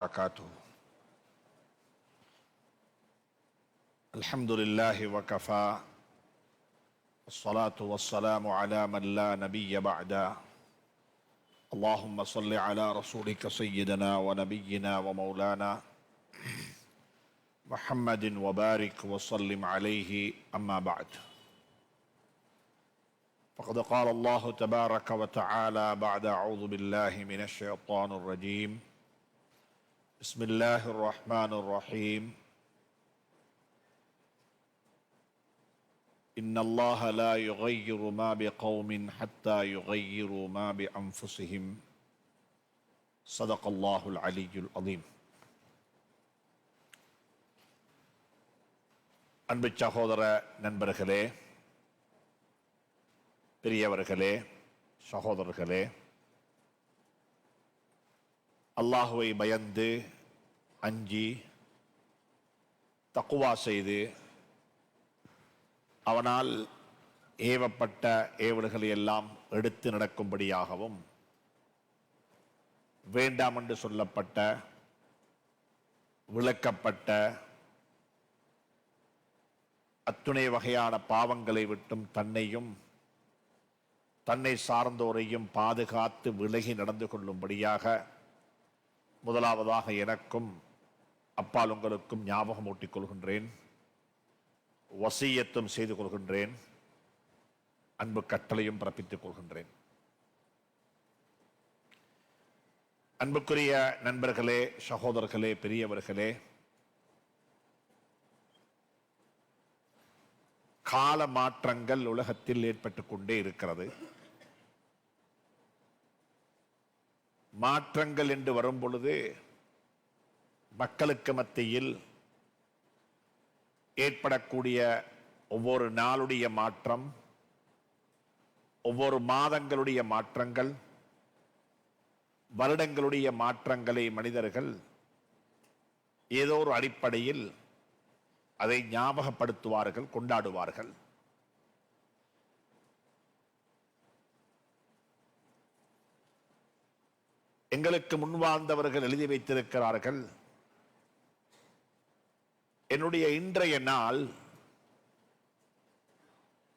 وبركاته. الحمد لله وكفى. الصلاة والسلام على من لا نبي بعده اللهم صل على رسولك سيدنا ونبينا ومولانا محمد وبارك وسلم عليه. أما بعد. فقد قال الله تبارك وتعالى بعد أعوذ بالله من الشيطان الرجيم. بسم الله الرحمن الرحيم إن الله لا يغير ما بقوم حتى يغيروا ما بأنفسهم صدق الله العلي العظيم அன்பு சகோதர நண்பர்களே பெரியவர்களே சகோதரர்களே அல்லாஹுவை பயந்து அஞ்சி தக்குவா செய்து அவனால் ஏவப்பட்ட ஏவல்களை எல்லாம் எடுத்து நடக்கும்படியாகவும் வேண்டாம் என்று சொல்லப்பட்ட விளக்கப்பட்ட அத்துணை வகையான பாவங்களை விட்டும் தன்னையும் தன்னை சார்ந்தோரையும் பாதுகாத்து விலகி நடந்து கொள்ளும்படியாக முதலாவதாக எனக்கும் அப்பால் உங்களுக்கும் ஞாபகம் ஊட்டிக் கொள்கின்றேன். வசியத்தும் செய்து கொள்கின்றேன். அன்பு கட்டளையும் பிறப்பித்துக் கொள்கின்றேன். அன்புக்குரிய நண்பர்களே சகோதரர்களே பெரியவர்களே கால மாற்றங்கள் உலகத்தில் ஏற்பட்டுக் கொண்டே இருக்கிறது. மாற்றங்கள் என்று வரும் பொழுது மக்களுக்கு மத்தியில் ஏற்படக்கூடிய ஒவ்வொரு நாளுடைய மாற்றம் ஒவ்வொரு மாதங்களுடைய மாற்றங்கள் வருடங்களுடைய மாற்றங்களை மனிதர்கள் ஏதோ ஒரு அடிப்படையில் அதை ஞாபகப்படுத்துவார்கள் கொண்டாடுவார்கள். எங்களுக்கு முன்வாழ்ந்தவர்கள் எழுதி வைத்திருக்கிறார்கள். என்னுடைய இன்றைய நாள்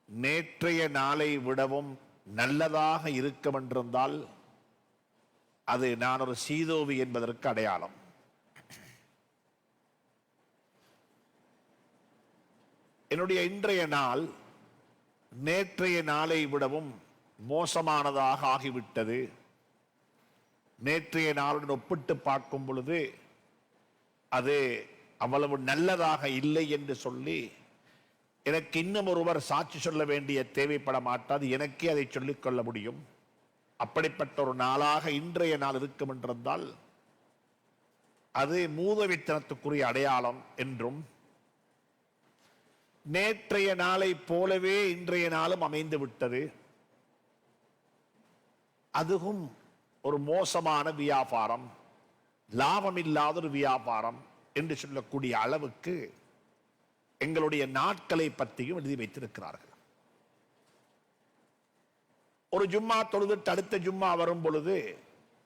நேற்றைய நாளை விடவும் நல்லதாக இருக்கும் என்றிருந்தால் அது நான் ஒரு சீதோவி என்பதற்கு அடையாளம். என்னுடைய இன்றைய நாள் நேற்றைய நாளை விடவும் மோசமானதாக ஆகிவிட்டது. நேற்றைய நாளுடன் ஒப்பிட்டு பார்க்கும் பொழுது அது அவ்வளவு நல்லதாக இல்லை என்று சொல்லி எனக்கு இன்னும் ஒருவர் சாட்சி சொல்ல வேண்டிய தேவைப்பட மாட்டாது எனக்கே அதை சொல்லிக்கொள்ள முடியும். அப்படிப்பட்ட ஒரு நாளாக இன்றைய நாள் இருக்கும் என்றிருந்தால் அது மூதவித்தனத்துக்குரிய அடையாளம் என்றும் நேற்றைய நாளை போலவே இன்றைய நாளும் அமைந்து விட்டது அதுவும் ஒரு மோசமான வியாபாரம் லாபம் இல்லாத ஒரு வியாபாரம் என்று சொல்லக்கூடிய அளவுக்கு எங்களுடைய நாட்களை பற்றியும் எழுதி வைத்திருக்கிறார்கள். ஒரு ஜும்மா தொழுதுட்டு அடுத்த ஜும்மா வரும் பொழுது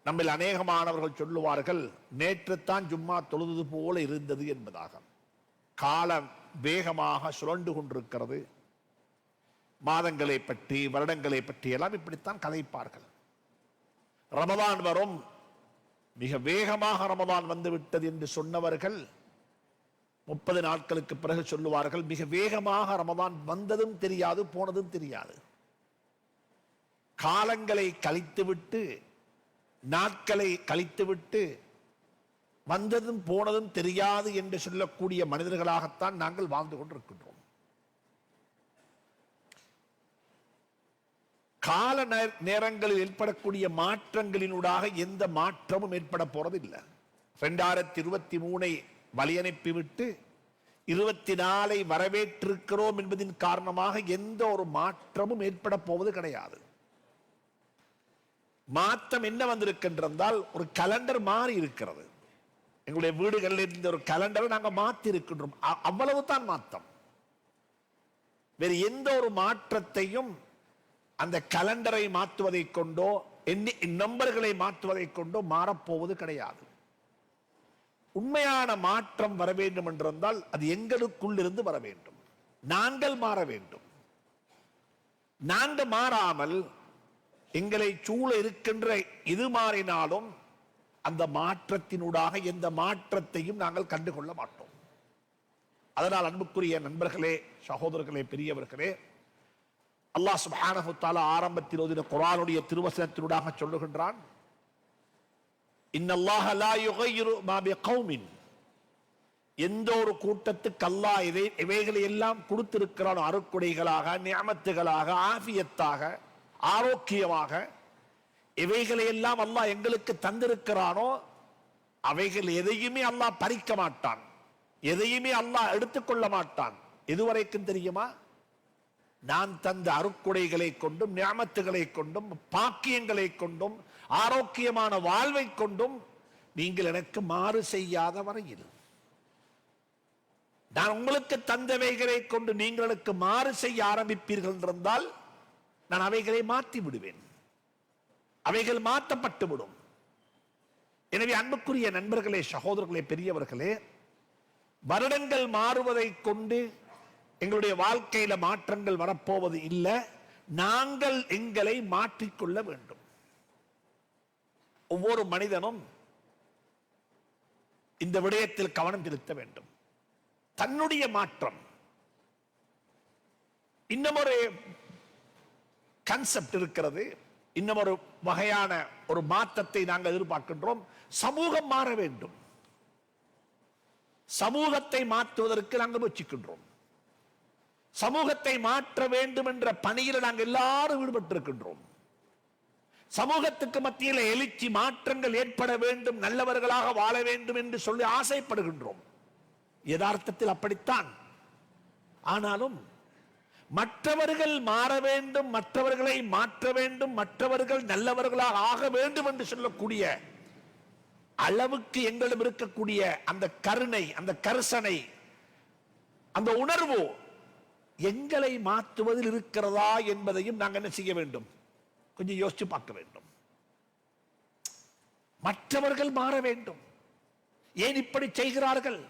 நம்மில் அநேகமானவர்கள் சொல்லுவார்கள் நேற்று தான் ஜும்மா தொழுது போல இருந்தது என்பதாக. காலம் வேகமாக சுழண்டு கொண்டிருக்கிறது. மாதங்களை பற்றி வருடங்களை பற்றி எல்லாம் இப்படித்தான் கதைப்பார்கள். ரமதான் வரும். மிக வேகமாக ரமதான் வந்துவிட்டது என்று சொன்னவர்கள் முப்பது நாட்களுக்கு பிறகு சொல்லுவார்கள் மிக வேகமாக ரமதான் வந்ததும் தெரியாது போனதும் தெரியாது. காலங்களை கழித்துவிட்டு நாட்களை கழித்துவிட்டு வந்ததும் போனதும் தெரியாது என்று சொல்லக்கூடிய மனிதர்களாகத்தான் நாங்கள் வாழ்ந்து கொண்டிருக்கின்றோம். கால நேரங்களில் ஏற்படக்கூடிய மாற்றங்களினூடாக எந்த மாற்றமும் ஏற்பட போறதில்லை. ரெண்டாயிரத்தி இருபத்தி மூணை வழி விட்டு இருபத்தி நாலை வரவேற்றிருக்கிறோம் என்பதின் காரணமாக எந்த ஒரு மாற்றமும் ஏற்பட போவது கிடையாது. மாற்றம் என்ன வந்திருக்கின்றால் ஒரு கலண்டர் மாறி இருக்கிறது. எங்களுடைய வீடுகளில் இருந்த ஒரு கலண்டரை நாங்கள் மாற்றி இருக்கின்றோம் அவ்வளவு தான் மாற்றம். வேறு எந்த ஒரு மாற்றத்தையும் அந்த கலண்டரை மாற்றுவதை கொண்டோ எண்ணி நம்பர்களை மாற்றுவதை கொண்டோ மாறப்போவது கிடையாது. உண்மையான மாற்றம் வர வேண்டும் என்றிருந்தால் அது எங்களுக்குள் இருந்து வர வேண்டும். நாங்கள் மாற வேண்டும். நாங்கள் மாறாமல் எங்களை சூழ இருக்கின்ற இது மாறினாலும் அந்த மாற்றத்தினூடாக எந்த மாற்றத்தையும் நாங்கள் கண்டுகொள்ள மாட்டோம். அதனால் அன்புக்குரிய நண்பர்களே சகோதரர்களே பெரியவர்களே அல்லாஹ் சுப்ஹானஹு தஆலா ஆரம்பத்தில் ஓதின குரானுடைய திருவசனத்தினூடாக சொல்லுகின்றான். இன்னல்லாஹ லா யுகையிரு மா கௌமின் எந்த ஒரு கூட்டத்துக்கு அல்லாஹ் இதை இவைகளை எல்லாம் கொடுத்திருக்கிறானோ அருக்குடைகளாக நியமத்துகளாக ஆபியத்தாக ஆரோக்கியமாக இவைகளை எல்லாம் அல்லாஹ் எங்களுக்கு தந்திருக்கிறானோ அவைகள் எதையுமே அல்லாஹ் பறிக்க மாட்டான். எதையுமே அல்லாஹ் எடுத்துக்கொள்ள மாட்டான். எதுவரைக்கும் தெரியுமா? நான் தந்த அருக்குடைகளை கொண்டும் ஞாமத்துகளை கொண்டும் பாக்கியங்களை கொண்டும் ஆரோக்கியமான வாழ்வை கொண்டும் நீங்கள் எனக்கு மாறு செய்யாத வரையில் நான் உங்களுக்கு தந்தவைகளை கொண்டு நீங்கள் எனக்கு மாறு செய்ய ஆரம்பிப்பீர்கள் என்றால் நான் அவைகளை மாற்றி விடுவேன். அவைகள் மாற்றப்பட்டு விடும். எனவே அன்புக்குரிய நண்பர்களே சகோதரர்களே பெரியவர்களே வருடங்கள் மாறுவதை கொண்டு எங்களுடைய வாழ்க்கையில மாற்றங்கள் வரப்போவது இல்லை. நாங்கள் எங்களை மாற்றிக்கொள்ள வேண்டும். ஒவ்வொரு மனிதனும் இந்த விடயத்தில் கவனம் செலுத்த வேண்டும். தன்னுடைய மாற்றம். இன்னமொரு ஒரு கன்செப்ட் இருக்கிறது. இன்னும் ஒரு வகையான ஒரு மாற்றத்தை நாங்கள் எதிர்பார்க்கின்றோம். சமூகம் மாற வேண்டும். சமூகத்தை மாற்றுவதற்கு நாங்கள் முயற்சிக்கின்றோம். சமூகத்தை மாற்ற வேண்டும் என்ற பணியில் நாங்கள் எல்லாரும் ஈடுபட்டிருக்கின்றோம். சமூகத்துக்கு மத்தியில் எழுச்சி மாற்றங்கள் ஏற்பட வேண்டும் நல்லவர்களாக வாழ வேண்டும் என்று சொல்லி ஆசைப்படுகின்றோம். யதார்த்தத்தில் அப்படித்தான். ஆனாலும் மற்றவர்கள் மாற வேண்டும் மற்றவர்களை மாற்ற வேண்டும் மற்றவர்கள் நல்லவர்களாக ஆக வேண்டும் என்று சொல்லக்கூடிய அளவுக்கு எங்களிடம் இருக்கக்கூடிய அந்த கருணை அந்த கரிசனை அந்த உணர்வு எங்களை மாற்றுவதில் இருக்கிறதா என்பதையும் நாங்கள் என்ன செய்ய வேண்டும்? கொஞ்சம் யோசிச்சு பார்க்க வேண்டும். மற்றவர்கள் மாற வேண்டும். ஏன் இப்படி செய்கிறார்கள்?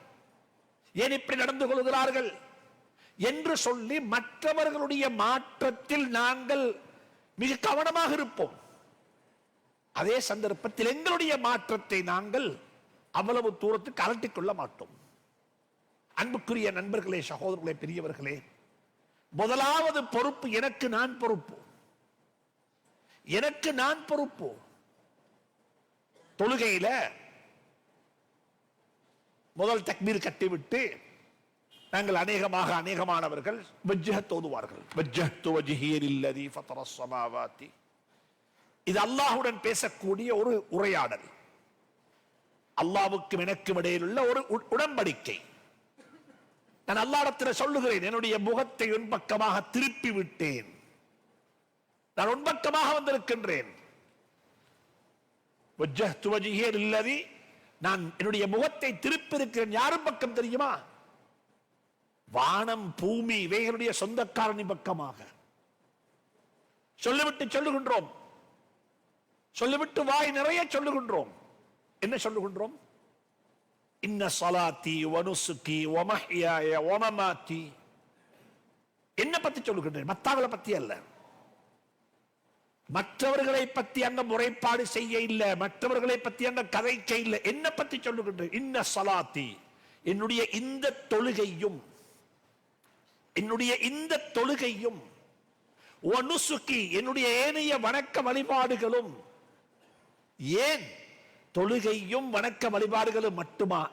ஏன் இப்படி நடந்து கொள்கிறார்கள்? என்று சொல்லி மற்றவர்களுடைய மாற்றத்தில் நாங்கள் மிக கவனமாக இருப்போம். அதே சந்தர்ப்பத்தில் எங்களுடைய மாற்றத்தை நாங்கள் அவ்வளவு தூரத்துக்கு அலட்டிக்கொள்ள மாட்டோம். அன்புக்குரிய நண்பர்களே சகோதரர்களே பெரியவர்களே முதலாவது பொறுப்பு எனக்கு நான் பொறுப்பு. எனக்கு நான் பொறுப்பு. தொழுகையில முதல் தக்பீர் கட்டிவிட்டு நாங்கள் அநேகமாக அநேகமானவர்கள் வஜ்ஜஹத் ஓதுவார்கள் வஜ்ஜஹத்து வஜ்ஹிய லில்லதி ஃபத்தர ஸமாவாத்தி. இது அல்லாஹ்வுடன் பேசக்கூடிய ஒரு உரையாடல். அல்லாஹ்வுக்கும் எனக்கும் இடையிலுள்ள ஒரு உ- உடன்படிக்கை. நான் அல்லாடத்தில் சொல்லுகிறேன் என்னுடைய முகத்தை உன்பக்கமாக திருப்பி விட்டேன் நான் உன்பக்கமாக வந்திருக்கின்றேன். வஜ்ஜஹ்து நான் என்னுடைய முகத்தை திருப்பி இருக்கிறேன் யாரும் பக்கம் தெரியுமா? வானம் பூமி இவைகளுடைய சொந்தக்காரணி பக்கமாக. சொல்லிவிட்டு சொல்லுகின்றோம். சொல்லிவிட்டு வாய் நிறைய சொல்லுகின்றோம். என்ன சொல்லுகின்றோம்? இன்ன சலாத்தி வனுசுக்கி ஒமஹியாய ஒமமாத்தி என்ன பத்தி சொல்லுகின்றேன். மத்தாவளை பத்தி அல்ல. மற்றவர்களை பத்தி அங்க முறைப்பாடு செய்ய இல்ல. மற்றவர்களை பத்தி அங்க கதைக்க இல்ல. என்ன பத்தி சொல்லுகின்றேன். இன்ன சலாத்தி என்னுடைய இந்த தொழுகையும் என்னுடைய இந்த தொழுகையும் ஒனுசுக்கி என்னுடைய ஏனைய வணக்க வழிபாடுகளும் ஏன் தொழுகையும் வணக்க வழிபாடுகளும் மட்டுமா?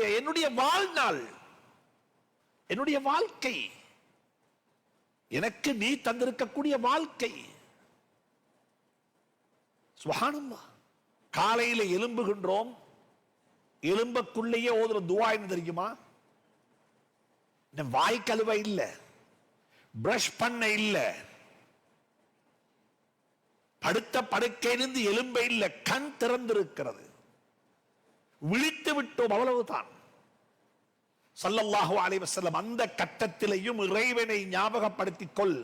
என்னுடைய வாழ்நாள். என்னுடைய வாழ்க்கை. எனக்கு நீ தந்திருக்கக்கூடிய வாழ்க்கை. சுபஹானல்லாஹ். காலையில் எலும்புகின்றோம் எலும்பக்குள்ளேயே ஓதுற துவா என்ன தெரியுமா? வாய்க்கழுவை இல்லை. பிரஷ் பண்ண இல்லை. அடுத்த படுக்கையிலிருந்து எலும்பை இல்லை கண் திறந்திருக்கிறது. விழித்து விட்டோம் அவ்வளவுதான். சல்லல்லாஹு அலைவசல்லம் அந்த கட்டத்திலையும் இறைவனை ஞாபகப்படுத்திக் கொள்.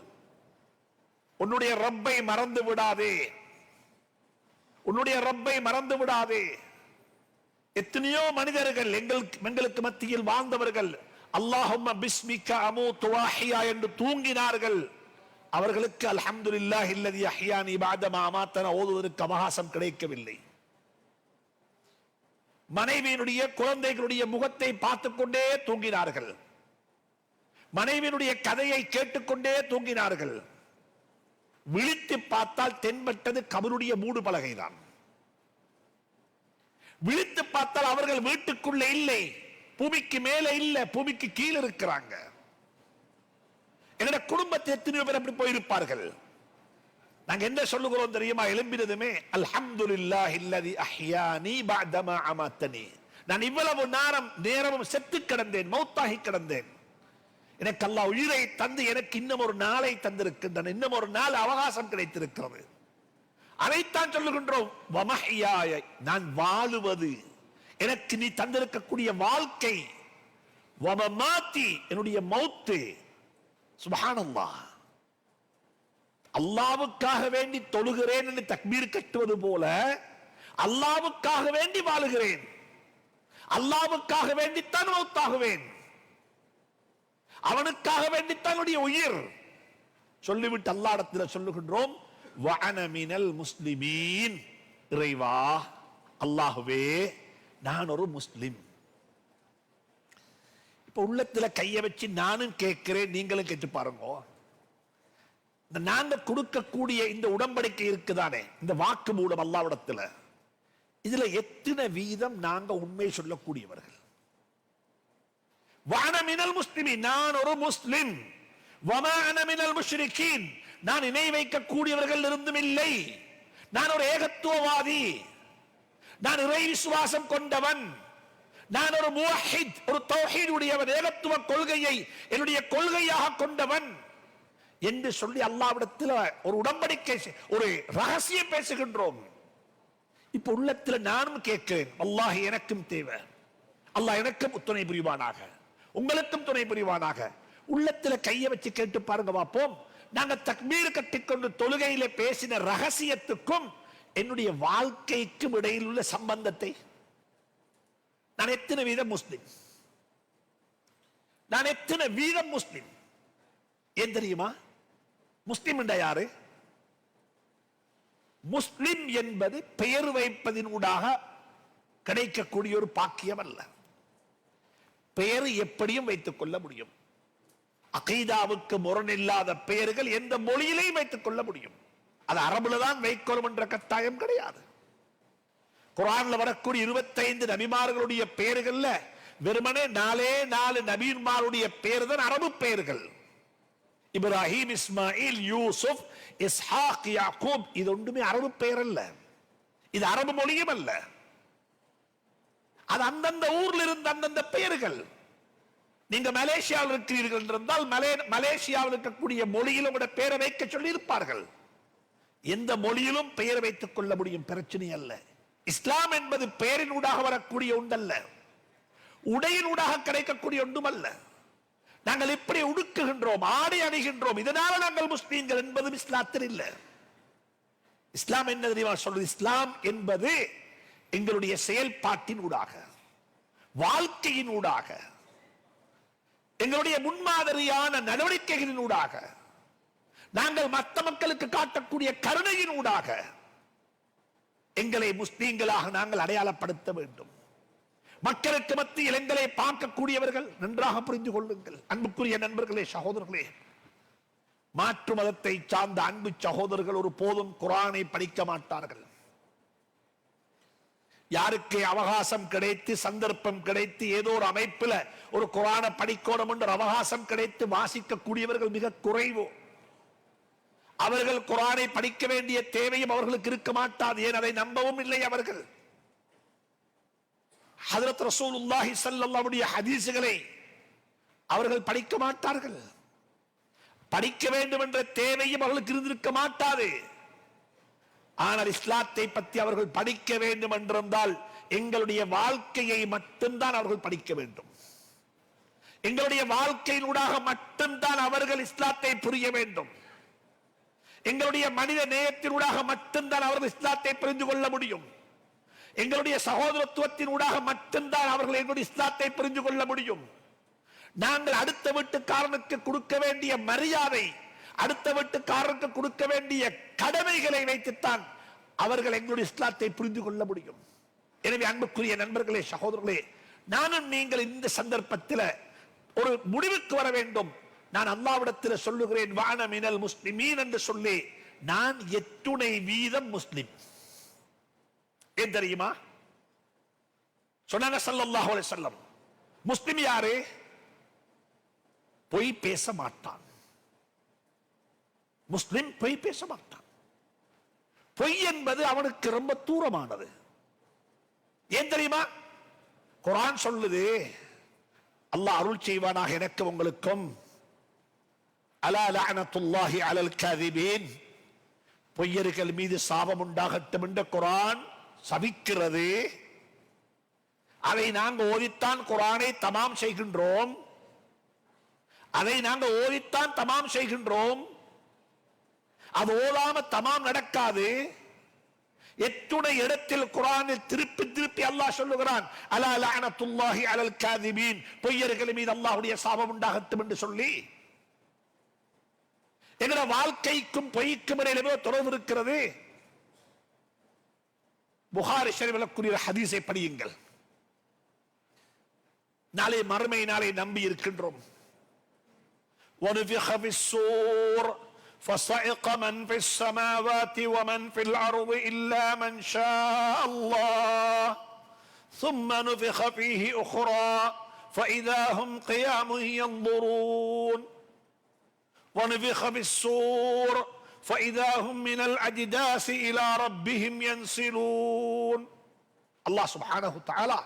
உன்னுடைய ரப்பை மறந்து விடாதே. உன்னுடைய ரப்பை மறந்து விடாதே. எத்தனையோ மனிதர்கள் எங்களுக்கு எங்களுக்கு மத்தியில் வாழ்ந்தவர்கள் அல்லாஹும்ம பிஸ்மிக்க அமூத்து வாஹியா என்று தூங்கினார்கள். அவர்களுக்கு அல்ஹம்துலில்லாஹ் இல்லதி அஹ்யானி பாதமா அமாத்தன ஓதுவதற்கு அவகாசம் கிடைக்கவில்லை. மனைவியினுடைய குழந்தைகளுடைய முகத்தை பார்த்துக் கொண்டே தூங்கினார்கள். மனைவியினுடைய கதையை கேட்டுக்கொண்டே தூங்கினார்கள். விழித்து பார்த்தால் தென்பட்டது கபருடைய மூடு பலகைதான். விழித்து பார்த்தால் அவர்கள் வீட்டுக்குள்ள இல்லை. பூமிக்கு மேலே இல்லை. பூமிக்கு கீழே இருக்கிறாங்க. என்னோட குடும்பத்தை எத்தனையோ பேர் அப்படி போயிருப்பார்கள்? நாங்க என்ன சொல்லுகிறோம் தெரியுமா? எழும்பினதுமே அல்ஹம்துல்லா இல்லதி அஹ்யானி பாதமா அமாத்தனி. நான் இவ்வளவு நேரம் நேரமும் செத்து கிடந்தேன் மௌத்தாகி கிடந்தேன். எனக்கு அல்லா உயிரை தந்து எனக்கு இன்னும் ஒரு நாளை தந்திருக்கின்றன இன்னும் ஒரு நாள் அவகாசம் கிடைத்திருக்கிறது. அதைத்தான் சொல்லுகின்றோம். வமஹியாய நான் வாழுவது எனக்கு நீ தந்திருக்கக்கூடிய வாழ்க்கை வமமாத்தி என்னுடைய மௌத்து சுபஹானல்லாஹ். அல்லாவுக்காக வேண்டி தொழுகிறேன் என்று தக்பீர் கட்டுவது போல அல்லாவுக்காக வேண்டி வாழுகிறேன். அல்லாவுக்காக வேண்டித்தான் மௌத்தாகுவேன். அவனுக்காக வேண்டித்தான் உயிர். சொல்லிவிட்டு அல்லாடத்தில் சொல்லுகின்றோம் வனமினல் முஸ்லிமீன். இறைவா அல்லாஹுவே நான் ஒரு முஸ்லிம். இப்ப உள்ளத்துல கைய வச்சு நானும் கேட்கிறேன் நீங்களும் கேட்டு பாருங்க. நாங்க கொடுக்கக்கூடிய இந்த உடம்படிக்கை இருக்குதானே? இந்த வாக்கு மூலம் அல்லாவிடத்துல. இதுல எத்தனை வீதம் நாங்க உண்மை சொல்லக்கூடியவர்கள்? வானமினல் முஸ்லிமி நான் ஒரு முஸ்லிம். வமானமினல் முஷ்ரிகீன். நான் இணை வைக்கக்கூடியவர்கள் இருந்தும் இல்லை. நான் ஒரு ஏகத்துவவாதி. நான் இறை விசுவாசம் கொண்டவன். நான் ஒரு முவஹித் ஒரு தௌஹீத் ஏகத்துவ கொள்கையை என்னுடைய கொள்கையாக கொண்டவன் என்று சொல்லி அல்லாவிடத்தில் ஒரு உடம்படிக்கை ஒரு ரகசியம் பேசுகின்றோம். இப்ப உள்ளத்தில் நானும் கேட்கிறேன் அல்லாஹ் எனக்கும் தேவை. அல்லாஹ் எனக்கும் துணை புரிவானாக. உங்களுக்கும் துணை புரிவானாக. உள்ளத்துல கையை வச்சு கேட்டு பாருங்க பார்ப்போம். நாங்க தக்மீர் கட்டிக்கொண்டு தொழுகையில பேசின ரகசியத்துக்கும் என்னுடைய வாழ்க்கைக்கும் இடையில் உள்ள சம்பந்தத்தை நான் எத்தனை வீதம் முஸ்லிம்? நான் எத்தனை வீதம் முஸ்லிம்? ஏன் தெரியுமா? முஸ்லிம் என்ற யாரு? முஸ்லிம் என்பது பெயர் வைப்பதினூடாக கிடைக்கக்கூடிய ஒரு பாக்கியம் அல்ல. பெயர் எப்படியும் வைத்துக் கொள்ள முடியும். அகைதாவுக்கு முரணில்லாத பெயர்கள் எந்த மொழியிலையும் வைத்துக் கொள்ள முடியும். அது அரபுல தான் வைக்கணும் என்ற கட்டாயம் கிடையாது. குரான்ல வரக்கூடிய இருபத்தைந்து நபிமார்களுடைய பெயர்கள்ல வெறுமனே நாலே நாலு நபீன்மாருடைய பெயர் தான் அரபு பெயர்கள் இப்ராஹிம் இஸ்மாயில் யூசுப் இஸ்ஹாக் யாக்கூப் இது ஒன்றுமே அரபு பெயர் அல்ல இது அரபு மொழியும் அல்ல. அது அந்தந்த ஊர்ல இருந்த அந்தந்த பெயர்கள் நீங்க மலேசியாவில் இருக்கிறீர்கள் என்றால் மலே மலேசியாவில் இருக்கக்கூடிய மொழியில் உங்களோட பெயரை வைக்க சொல்லி இருப்பார்கள் எந்த மொழியிலும் பெயர் வைத்துக் கொள்ள முடியும் பிரச்சனை அல்ல. இஸ்லாம் என்பது பெயரினூடாக வரக்கூடிய ஒன்றல்ல. உடையினூடாக கிடைக்கக்கூடிய ஒன்றுமல்ல. நாங்கள் எப்படி உடுக்குகின்றோம் ஆடை அணிகின்றோம் இதனால நாங்கள் முஸ்லீம்கள் என்பதும் இஸ்லாத்தில் இல்லை. இஸ்லாம் என்ன தெரியுமா சொல்றது? இஸ்லாம் என்பது எங்களுடைய செயல்பாட்டின் ஊடாக வாழ்க்கையின் ஊடாக எங்களுடைய முன்மாதிரியான நடவடிக்கைகளின் ஊடாக நாங்கள் மற்ற மக்களுக்கு காட்டக்கூடிய கருணையின் ஊடாக எங்களை முஸ்லீம்களாக நாங்கள் அடையாளப்படுத்த வேண்டும். மக்களுக்கு மத்தியில் எங்களை பார்க்கக்கூடியவர்கள் நன்றாக புரிந்து கொள்ளுங்கள். அன்புக்குரிய நண்பர்களே சகோதரர்களே மாற்று மதத்தை சார்ந்த அன்பு சகோதரர்கள் ஒரு போதும் குரானை படிக்க மாட்டார்கள். யாருக்கு அவகாசம் கிடைத்து சந்தர்ப்பம் கிடைத்து ஏதோ ஒரு அமைப்புல ஒரு குரானை படிக்கணும் என்ற அவகாசம் கிடைத்து வாசிக்கக்கூடியவர்கள் மிக குறைவோ. அவர்கள் குரானை படிக்க வேண்டிய தேவையும் அவர்களுக்கு இருக்க மாட்டாது. ஏன்? அதை நம்பவும் இல்லை அவர்கள். ஹதரத் ரசூலுல்லாஹி சல்லாவுடைய ஹதீசுகளை அவர்கள் படிக்க மாட்டார்கள். படிக்க வேண்டும் என்ற தேவையும் அவர்களுக்கு இருந்திருக்க மாட்டாது. ஆனால் இஸ்லாத்தை பற்றி அவர்கள் படிக்க வேண்டும் என்றிருந்தால் எங்களுடைய வாழ்க்கையை மட்டும்தான் அவர்கள் படிக்க வேண்டும். எங்களுடைய வாழ்க்கையினூடாக மட்டும்தான் அவர்கள் இஸ்லாத்தை புரிய வேண்டும். எங்களுடைய மனித நேயத்தினூடாக மட்டும்தான் அவர்கள் இஸ்லாத்தை புரிந்து கொள்ள முடியும். எங்களுடைய சகோதரத்துவத்தின் ஊடாக மட்டும்தான் அவர்கள் எங்களுடைய இஸ்லாத்தை புரிந்து கொள்ள முடியும். நாங்கள் அடுத்த வீட்டுக்காரனுக்கு கொடுக்க வேண்டிய மரியாதை அடுத்த வீட்டுக்காரனுக்கு கொடுக்க வேண்டிய கடமைகளை வைத்துத்தான் அவர்கள் எங்களுடைய இஸ்லாத்தை புரிந்து கொள்ள முடியும். எனவே அன்புக்குரிய நண்பர்களே சகோதரர்களே நானும் நீங்கள் இந்த சந்தர்ப்பத்தில் ஒரு முடிவுக்கு வர வேண்டும். நான் அல்லாவிடத்தில் சொல்லுகிறேன் வான மினல் முஸ்லிமீன் என்று சொல்லி நான் எத்துணை வீதம் முஸ்லிம். ஏன் தெரியுமா? சொன்னாங்க சல்லாஹ் அலைஹி முஸ்லிம் யாரு? பொய் பேச மாட்டான். முஸ்லிம் பொய் பேச மாட்டான். பொய் என்பது அவனுக்கு ரொம்ப தூரமானது. ஏன் தெரியுமா? குரான் சொல்லுது அல்லாஹ் அருள் செய்வானாக எனக்கு உங்களுக்கும். அலா லஅனத்துல்லாஹி அலல் காதிபீன். பொய்யர்கள் மீது சாபம் உண்டாகட்டும் என்ற குரான் சபிக்கிறது. அதை நாங்கள் ஓதித்தான் குரானை தமாம் செய்கின்றோம். அதை நாங்கள் ஓதித்தான் தமாம் செய்கின்றோம். அது ஓதாம தமாம் நடக்காது. எத்துணை இடத்தில் குரானில் திருப்பி திருப்பி அல்லாஹ் சொல்லுகிறான் அலா லஅனத்துல்லாஹி அலல் காதிபீன். பொய்யர்கள் மீது அல்லாஹ்வுடைய சாபம் உண்டாகட்டும் என்று சொல்லி எங்கட வாழ்க்கைக்கும் பொய்க்கும் இடையிலுமே தொடர்பு இருக்கிறது புகாரி ஷரீஃபில் ஹதீஸை படியுங்கள் நாளை மறுமை நாளை நம்பி இருக்கின்றோம் ونفخ في الصور فصعق من في السماوات ومن في الأرض إلا من شاء الله ثم نفخ فيه أخرى فإذا هم قيام ينظرون ونفخ في الصور فإذا هم من الأجداث إلى ربهم ينسلون الله سبحانه وتعالى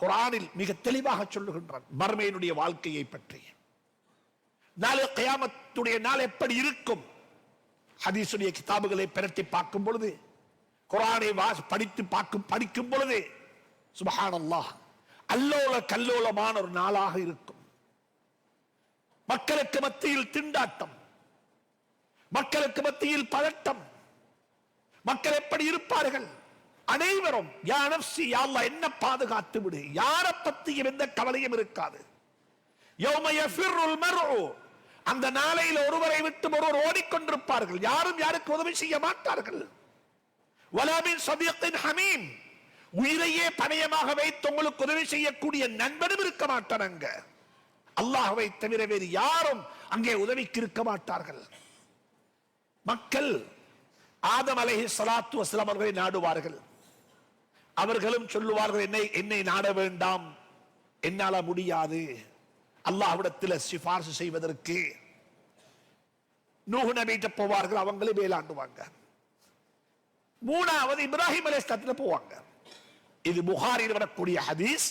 குரானில் மிக தெளிவாக சொல்லுகின்றான் மர்மையினுடைய வாழ்க்கையை பற்றி நாளை கயாமத்துடைய நாள் எப்படி இருக்கும் ஹதீசுடைய கிதாபுகளை பிரட்டி பார்க்கும் பொழுது குரானை வாசி படித்து பார்க்கும் படிக்கும் பொழுது சுபஹானல்லாஹ் அல்லோல கல்லோலமான ஒரு நாளாக இருக்கும் மக்களுக்கு மத்தியில் திண்டாட்டம் மக்களுக்கு மத்தியில் பதட்டம். மக்கள் எப்படி இருப்பார்கள்? அனைவரும் யா நஃப்ஸி, என்ன பாதுகாத்து விடு. யாரை பத்தியும் எந்த கவலையும் இருக்காது. அந்த நாளையில் ஒருவரை விட்டு ஒருவர் ஓடிக்கொண்டிருப்பார்கள். யாரும் யாருக்கு உதவி செய்ய மாட்டார்கள். வலாமின் சதீக்கின் ஹமீம். உயிரையே பணயமாக வைத்து உங்களுக்கு உதவி செய்யக்கூடிய நண்பனும் இருக்க மாட்டானங்க அல்லாஹ்வை தவிர வேறு யாரும் அங்கே உதவிக்கு இருக்க மாட்டார்கள். மக்கள் ஆதம் அலஹி சலாத்து வஸலாம் அவர்களை நாடுவார்கள். அவர்களும் சொல்லுவார்கள் என்னை என்னை நாட வேண்டாம். என்னால முடியாது. அல்லாஹ்விடத்தில் சிபார்சு செய்வதற்கு. நூகு நபிட்ட போவார்கள் அவங்களே வேலாண்டுவாங்க மூணாவது இப்ராஹிம் அலைஹிஸ்ஸலாத்துல போவாங்க. இது புகாரில் வரக்கூடிய ஹதீஸ்.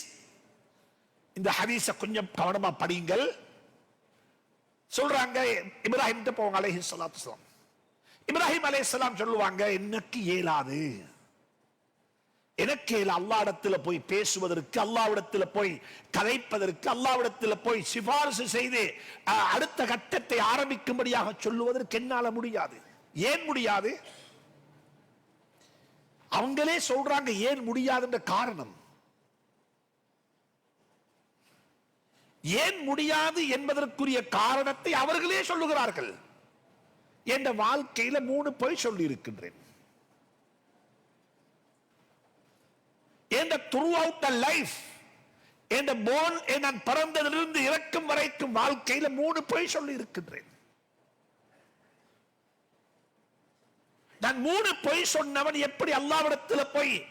இந்த ஹதீஸ கொஞ்சம் கவனமா படியுங்கள். சொல்றாங்க இப்ராஹிம் போவாங்க அலஹி ஸலாத்து இப்ராஹிம் அலே அலைஹிஸ்ஸலாம் சொல்லுவாங்க எனக்கு இயலாது. எனக்கு அல்லாவிடத்துல போய் பேசுவதற்கு அல்லாவிடத்துல போய் கதைப்பதற்கு அல்லாவிடத்துல போய் சிபாரிசு செய்து அஹ், அடுத்த கட்டத்தை ஆரம்பிக்கும்படியாக சொல்லுவதற்கு என்னால முடியாது. ஏன் முடியாது? அவங்களே சொல்றாங்க ஏன் முடியாதுன்ற காரணம் ஏன் முடியாது என்பதற்குரிய காரணத்தை அவர்களே சொல்லுகிறார்கள் என்ற வாழ்க்கையில மூணு பொய் சொல்லி இருக்கின்றேன் என்ற த்ரூ அவுட் த லைஃப் என்ற போன் நான் பிறந்ததிலிருந்து இறக்கும் வரைக்கும் வாழ்க்கையில மூணு பொய் சொல்லி இருக்கின்றேன் நான் மூணு பொய் சொன்னவன் எப்படி அல்லாவிடத்தில் போய்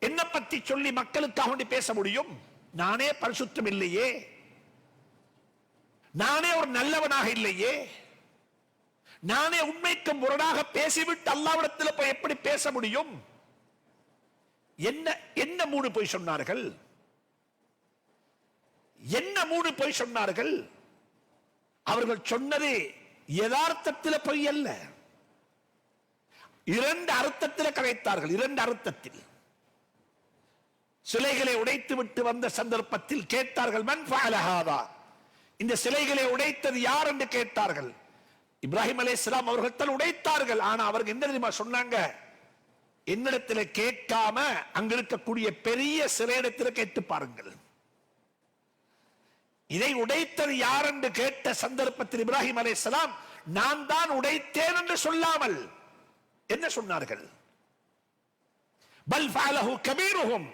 என்ன பத்தி சொல்லி மக்களுக்காக வேண்டி பேச முடியும்? நானே பரிசுத்தம் இல்லையே. நானே ஒரு நல்லவனாக இல்லையே. நானே உண்மைக்கு முரணாக பேசிவிட்டு அல்லாவிடத்தில் போய் எப்படி பேச முடியும்? என்ன என்ன மூணு பொய் சொன்னார்கள்? என்ன மூணு பொய் சொன்னார்கள்? அவர்கள் சொன்னது யதார்த்தத்தில் பொய் அல்ல. இரண்டு அர்த்தத்தில் கலைத்தார்கள் இரண்டு அர்த்தத்தில். சிலைகளை உடைத்து விட்டு வந்த சந்தர்ப்பத்தில் கேட்டார்கள் மன் ஃபஅல இந்த சிலைகளை உடைத்தது யார் என்று கேட்டார்கள். இப்ராஹிம் அலைஹிஸ்ஸலாம் அவர்கள் தான் உடைத்தார்கள். ஆனா அவர்கள் என்ன தெரியுமா சொன்னாங்க? என்னிடத்தில் கேட்காம அங்க இருக்கக்கூடிய பெரிய சிலை இடத்துல கேட்டு பாருங்கள். இதை உடைத்தது யார் என்று கேட்ட சந்தர்ப்பத்தில் இப்ராஹிம் அலைஹிஸ்ஸலாம் நான் தான் உடைத்தேன் என்று சொல்லாமல் என்ன சொன்னார்கள்? பல் ஃபாலஹு கபீருஹும்.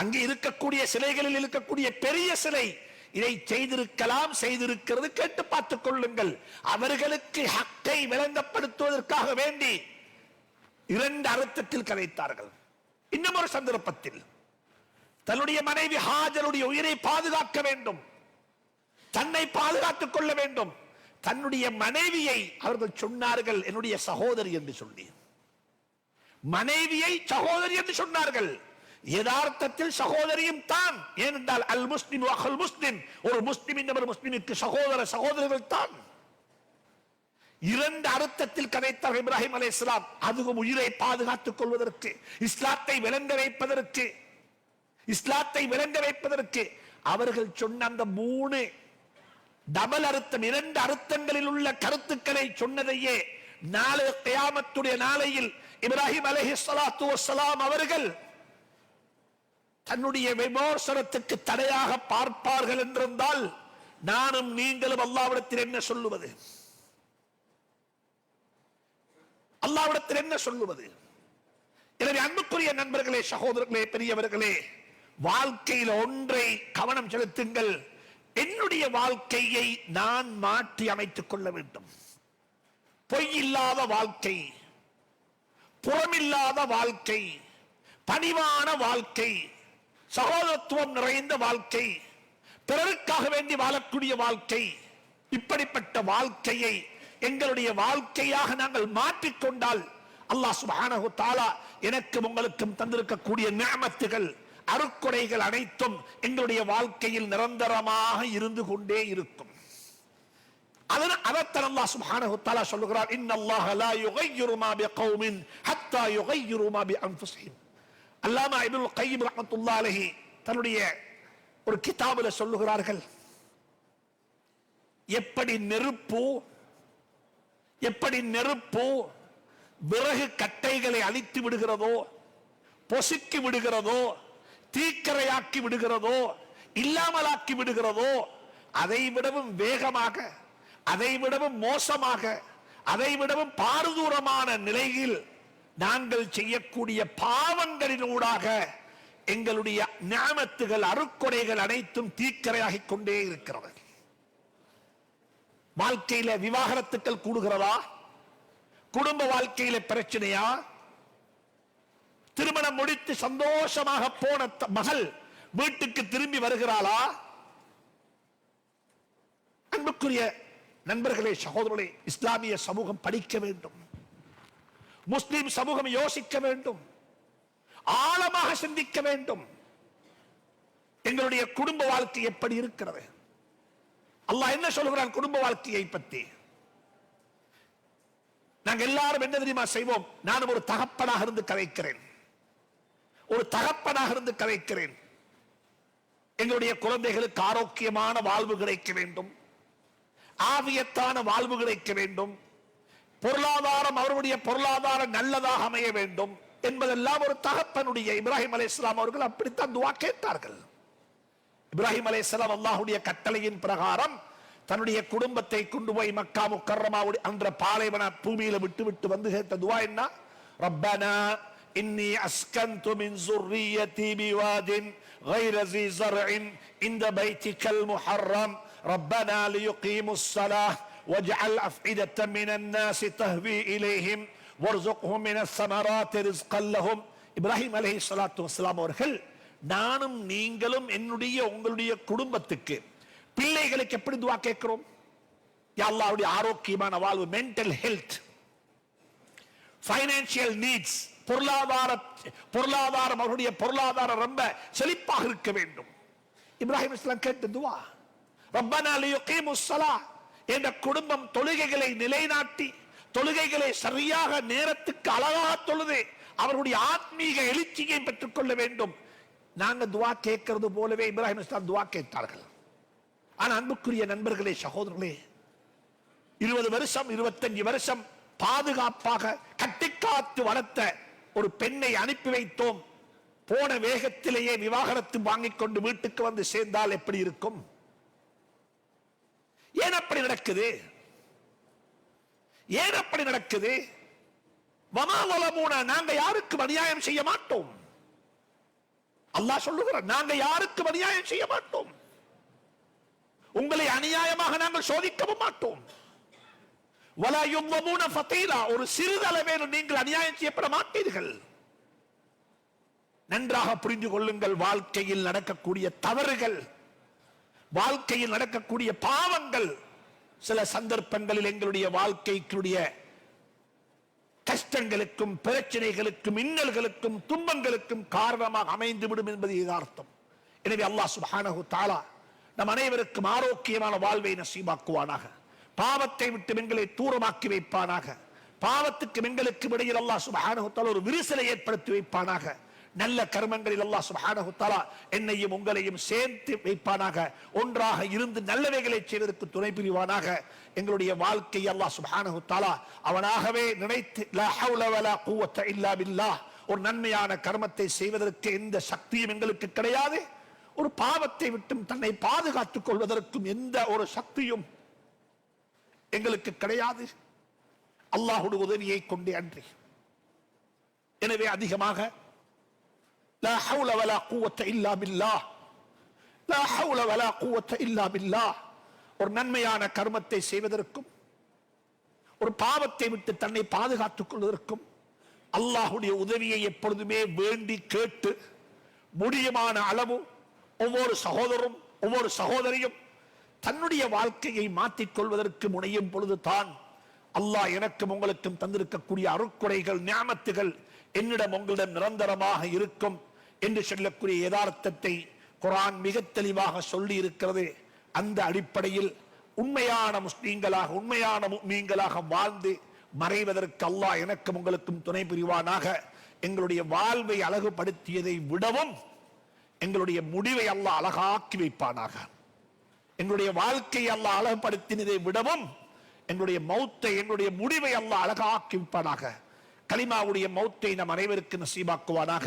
அங்கே இருக்கக்கூடிய சிலைகளில் இருக்கக்கூடிய பெரிய சிலை இதை செய்திருக்கலாம் செய்திருக்கிறது கேட்டு பார்த்துக் கொள்ளுங்கள். அவர்களுக்கு ஹக்கை விளங்கப்படுத்துவதற்காக வேண்டி இரண்டு அர்த்தத்தில் கதைத்தார்கள். இன்னும் ஒரு சந்தர்ப்பத்தில் தன்னுடைய மனைவி ஹாஜருடைய உயிரை பாதுகாக்க வேண்டும். தன்னை பாதுகாத்துக் கொள்ள வேண்டும். தன்னுடைய மனைவியை அவர்கள் சொன்னார்கள் என்னுடைய சகோதரி என்று சொல்லி. மனைவியை சகோதரி என்று சொன்னார்கள். யதார்த்தத்தில் சகோதரியும் தான். ஏனென்றால் அல் முஸ்லிம் அகல் முஸ்லிம். ஒரு முஸ்லிம் இன்னொரு முஸ்லிமிற்கு சகோதர சகோதரர்கள் தான். இரண்டு அர்த்தத்தில் கதைத்தார் இப்ராஹிம் அலை இஸ்லாம் அதுவும் உயிரை பாதுகாத்துக் கொள்வதற்கு இஸ்லாத்தை விளங்க வைப்பதற்கு இஸ்லாத்தை விளங்க வைப்பதற்கு. அவர்கள் சொன்ன அந்த மூணு டபல் அர்த்தம் இரண்டு அர்த்தங்களில் உள்ள கருத்துக்களை சொன்னதையே நாளை கயாமத்துடைய நாளையில் இப்ராஹிம் அலைஹி சலாத்து அவர்கள் தன்னுடைய விமோசனத்துக்கு தடையாக பார்ப்பார்கள் என்றிருந்தால் நானும் நீங்களும் அல்லாவிடத்தில் என்ன சொல்லுவது? அல்லாவிடத்தில் என்ன சொல்லுவது? எனவே அன்புக்குரிய நண்பர்களே சகோதரர்களே பெரியவர்களே வாழ்க்கையில் ஒன்றை கவனம் செலுத்துங்கள். என்னுடைய வாழ்க்கையை நான் மாற்றி அமைத்துக் கொள்ள வேண்டும். பொய் இல்லாத வாழ்க்கை புறமில்லாத வாழ்க்கை பணிவான வாழ்க்கை சகோதரத்துவம் நிறைந்த வாழ்க்கை. பிறருக்காக வேண்டி வாழக்கூடிய வாழ்க்கை. இப்படிப்பட்ட வாழ்க்கையை எங்களுடைய வாழ்க்கையாக நாங்கள் மாற்றிக்கொண்டால் அல்லாஹ் சுப்ஹானஹு தாலா எனக்கும் உங்களுக்கும் தந்திருக்கக்கூடிய நியமத்துகள் அருக்குடைகள் அனைத்தும் எங்களுடைய வாழ்க்கையில் நிரந்தரமாக இருந்து கொண்டே இருக்கும். அதன் அதத்தன் அல்லாஹ் சுப்ஹானஹு தஆலா சொல்லுகிறார் இன்னல்லாஹ லா யுகையிரு மா பிகௌமின் ஹத்தா யுகையிரு மா பிஅன்ஃபுஸிஹிம். அல்லாமா இபுல் கையிம் ரஹ்மத்துல்லாஹி அலைஹி தன்னுடைய ஒரு கிதாபில் சொல்லுகிறார்கள். எப்படி நெருப்பு எப்படி நெருப்பு விறகு கட்டைகளை அழித்து விடுகிறதோ பொசுக்கி விடுகிறதோ தீக்கரையாக்கி விடுகிறதோ இல்லாமலாக்கி விடுகிறதோ அதை விடவும் வேகமாக அதை விடவும் மோசமாக அதை விடவும் பாரதூரமான நிலையில் நாங்கள் செய்யக்கூடிய பாவங்களினூடாக எங்களுடைய ஞாபத்துகள் அருக்கொடைகள் அனைத்தும் தீக்கரையாகிக் கொண்டே இருக்கிறது. வாழ்க்கையில விவாகரத்துக்கள் கூடுகிறதா? குடும்ப வாழ்க்கையில பிரச்சனையா? திருமணம் முடித்து சந்தோஷமாக போன த- மகள் வீட்டுக்கு திரும்பி வருகிறாளா? அன்புக்குரிய நண்பர்களே சகோதரர்களே இஸ்லாமிய சமூகம் படிக்க வேண்டும். முஸ்லிம் சமூகம் யோசிக்க வேண்டும். ஆழமாக சிந்திக்க வேண்டும். எங்களுடைய குடும்ப வாழ்க்கை எப்படி இருக்கிறது? அல்லாஹ் என்ன சொல்கிறான் குடும்ப வாழ்க்கையை பற்றி நாங்க எல்லாரும் என்ன தெரியுமா செய்வோம்? நானும் ஒரு தகப்பனாக இருந்து கதைக்கிறேன். ஒரு தகப்பனாக இருந்து கதைக்கிறேன். எங்களுடைய குழந்தைகளுக்கு ஆரோக்கியமான வாழ்வு கிடைக்க வேண்டும். ஆவியத்தான வாழ்வு கிடைக்க வேண்டும். பொருளாதாரம் அவருடைய பொருளாதாரம் நல்லதாக அமைய வேண்டும் என்பதெல்லாம் ஒரு தகப்பனுடைய இப்ராஹிம் அலைஹிஸ்ஸலாம் அவர்கள் அப்படித்தான் துவா கேட்டார்கள் இப்ராஹிம் அலைஹிஸ்ஸலாம் அல்லாஹ்வுடைய கட்டளையின் பிரகாரம் தன்னுடைய குடும்பத்தை கொண்டு போய் மக்கா முக்கர்ரமாவுடைய அந்த பாலைவன பூமியில விட்டு விட்டு வந்து கேட்ட துவா என்ன ரப்பனா இன்னி அஸ்கந்து மின் ذريتي بواد غير ذي زرع عند بيتك المحرم ربنا ليقيموا الصلاة واجعل أفئدة من الناس تهوي إليهم وارزقهم من الثمرات رزقا لهم இப்ராஹிம் அலைஹி ஸலாத்து வஸலாம் அவர்கள் நானும் நீங்களும் என்னுடைய உங்களுடைய குடும்பத்துக்கு பிள்ளைகளுக்கு எப்படி துவா கேட்கிறோம் யா அல்லாஹ்வுடைய ஆரோக்கியமான வாழ்வு மென்டல் ஹெல்த் ஃபைனான்சியல் நீட்ஸ் பொருளாதார பொருளாதாரம் அவருடைய பொருளாதாரம் ரொம்ப செழிப்பாக இருக்க வேண்டும் இப்ராஹிம் இஸ்லாம் கேட்ட துவா ரப்பனா லியுகீமு ஸலா என்ற குடும்பம் தொழுகைகளை நிலைநாட்டி தொழுகைகளை சரியாக நேரத்துக்கு அழகாக தொழுது அவருடைய ஆத்மீக எழுச்சியை பெற்றுக் கொள்ள வேண்டும். நாங்க துவா கேட்கறது போலவே இப்ராஹிம் இஸ்லாம் துவா கேட்டார்கள். ஆனா அன்புக்குரிய நண்பர்களே சகோதரர்களே இருபது வருஷம் இருபத்தஞ்சு வருஷம் பாதுகாப்பாக கட்டிக்காத்து வளர்த்த ஒரு பெண்ணை அனுப்பி வைத்தோம். போன வேகத்திலேயே விவாகரத்து வாங்கிக் கொண்டு வீட்டுக்கு வந்து சேர்ந்தால் எப்படி இருக்கும்? ஏன் அப்படி நடக்குது? ஏன் அப்படி நடக்குது? வமாவலமூன நாங்க யாருக்கும் அநியாயம் செய்ய மாட்டோம்? அல்லாஹ் சொல்லுகிறார் நாங்க யாருக்கும் அநியாயம் செய்ய மாட்டோம்? உங்களை அநியாயமாக நாங்கள் சோதிக்கவும் மாட்டோம். வலா யும்மூன ஒரு சிறிதளவேனும் நீங்கள் அநியாயம் செய்யப்பட மாட்டீர்கள். நன்றாக புரிந்து கொள்ளுங்கள் வாழ்க்கையில் நடக்கக்கூடிய தவறுகள். வாழ்க்கையில் நடக்கக்கூடிய பாவங்கள் சில சந்தர்ப்பங்களில் எங்களுடைய வாழ்க்கைக்குடைய கஷ்டங்களுக்கும் பிரச்சனைகளுக்கும் இன்னல்களுக்கும் துன்பங்களுக்கும் காரணமாக அமைந்து விடும் என்பது யதார்த்தம். எனவே அல்லாஹ் சுபானகு தாலா நம் அனைவருக்கும் ஆரோக்கியமான வாழ்வை நசீமாக்குவானாக பாவத்தை விட்டு எங்களை தூரமாக்கி வைப்பானாக. பாவத்துக்கு எங்களுக்கு இடையில் அல்லாஹ் சுபானகு தாலா ஒரு விரிசலை ஏற்படுத்தி வைப்பானாக. நல்ல கர்மங்களில் அல்லாஹ் சுப்ஹானஹு தஆலா என்னையும் உங்களையும் சேர்த்து வைப்பானாக. ஒன்றாக இருந்து நல்லவைகளை செய்வதற்கு துணை புரிவானாக. எங்களுடைய வாழ்க்கை அல்லாஹ் சுப்ஹானஹு தஆலா அவனாகவே நினைத்து லா ஹவுல வலா குவத்த இல்லா பில்லாஹ். ஒரு நன்மையான கர்மத்தை செய்வதற்கு எந்த சக்தியும் எங்களுக்கு கிடையாது. ஒரு பாவத்தை விட்டும் தன்னை பாதுகாத்துக் கொள்வதற்கும் எந்த ஒரு சக்தியும் எங்களுக்கு கிடையாது. அல்லாஹுடைய உதவியை கொண்டே அன்றி. எனவே அதிகமாக لا حول ولا قوة إلا بالله لا حول ولا قوة إلا بالله ஒரு நன்மையான கர்மத்தை செய்வதற்கும் ஒரு பாவத்தை விட்டு தன்னை பாதுகாத்துக் கொள்வதற்கும் அல்லாஹுடைய உதவியை எப்பொழுதுமே வேண்டி கேட்டு முடியுமான அளவு ஒவ்வொரு சகோதரரும் ஒவ்வொரு சகோதரியும் தன்னுடைய வாழ்க்கையை மாற்றிக் கொள்வதற்கு முனையும் பொழுது தான் அல்லாஹ் எனக்கும் உங்களுக்கும் தந்திருக்கக்கூடிய அருக்குறைகள் ஞாபத்துகள் என்னிடம் உங்களிடம் நிரந்தரமாக இருக்கும் என்று சொல்லக்கூடிய யதார்த்தத்தை குரான் மிக தெளிவாக சொல்லி இருக்கிறது அந்த அடிப்படையில் உண்மையான முஸ்லீம்களாக உண்மையான மீன்களாக வாழ்ந்து மறைவதற்கு அல்லாஹ் எனக்கும் உங்களுக்கும் துணை புரிவானாக. எங்களுடைய வாழ்வை அழகுபடுத்தியதை விடவும் எங்களுடைய முடிவை அல்லாஹ் அழகாக்கி வைப்பானாக. எங்களுடைய வாழ்க்கையை அல்லாஹ் அழகுபடுத்தினதை விடவும் எங்களுடைய மௌத்தை எங்களுடைய முடிவை அல்லாஹ் அழகாக்கி வைப்பானாக. கலிமாவுடைய மௌத்தை நம் அனைவருக்கு நசீபாக்குவானாக.